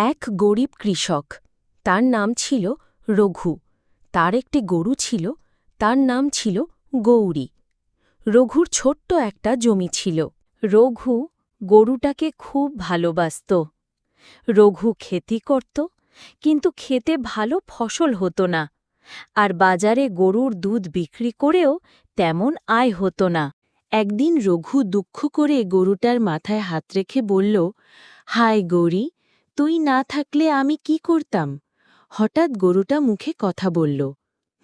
এক গরিব কৃষক। তার নাম ছিল রঘু। তার একটি গরু ছিল, তার নাম ছিল গৌরী। রঘুর ছোট্ট একটা জমি ছিল। রঘু গরুটাকে খুব ভালোবাসত। রঘু খেতি করত, কিন্তু খেতে ভালো ফসল হতো না। আর বাজারে গরুর দুধ বিক্রি করেও তেমন আয় হতো না। একদিন রঘু দুঃখ করে গরুটার মাথায় হাত রেখে বলল, হায় গৌরী তুই না থাকলে আমি কি করতাম? হঠাৎ গরুটা মুখে কথা বলল,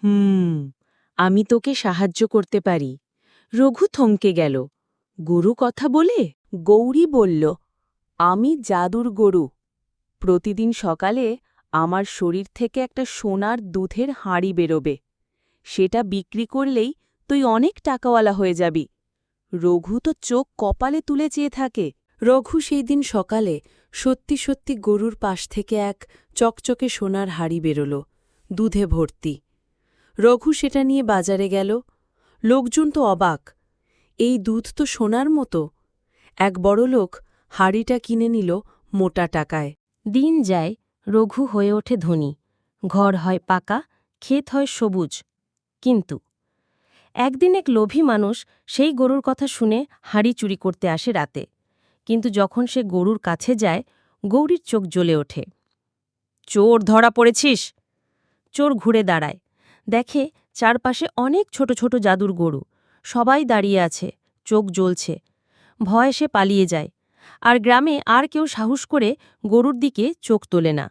হুম, আমি তোকে সাহায্য করতে পারি। রঘু থমকে গেল। গরু কথা বলে গৌরী বলল, আমি জাদুর গরু। প্রতিদিন সকালে আমার শরীর থেকে একটা সোনার দুধের হাঁড়ি বেরোবে। সেটা বিক্রি করলেই তুই অনেক টাকাওয়ালা হয়ে যাবি। রঘু তো চোখ কপালে তুলে চেয়ে থাকে। রঘু সেই দিন সকালে সত্যি সত্যি গরুর পাশ থেকে এক চকচকে সোনার হাড়ি বেরোল, দুধে ভর্তি। রঘু সেটা নিয়ে বাজারে গেল। লোকজন তো অবাক, এই দুধ তো সোনার মতো। এক বড় লোক হাড়িটা কিনে নিল মোটা টাকায়। দিন যায়, রঘু হয়ে ওঠে ধনী। ঘর হয় পাকা, ক্ষেত হয় সবুজ। কিন্তু একদিন এক লোভী মানুষ সেই গরুর কথা শুনে হাঁড়ি চুরি করতে আসে রাতে। কিন্তু যখন সে গরুর কাছে যায়, গৌরীর চোখ জ্বলে ওঠে। চোর ধরা পড়েছিস? চোর ঘুরে দাঁড়ায়। দেখে চারপাশে অনেক ছোট ছোট জাদুর গরু। সবাই দাঁড়িয়ে আছে, চোখ জ্বলছে। ভয়ে সে পালিয়ে যায়। আর গ্রামে আর কেউ সাহস করে গরুর দিকে চোখ তোলে না।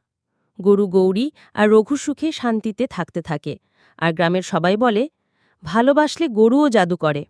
গরু গৌরী আর রঘু সুখে শান্তিতে থাকতে থাকে। আর গ্রামের সবাই বলে, ভালোবাসলে গরুও জাদু করে।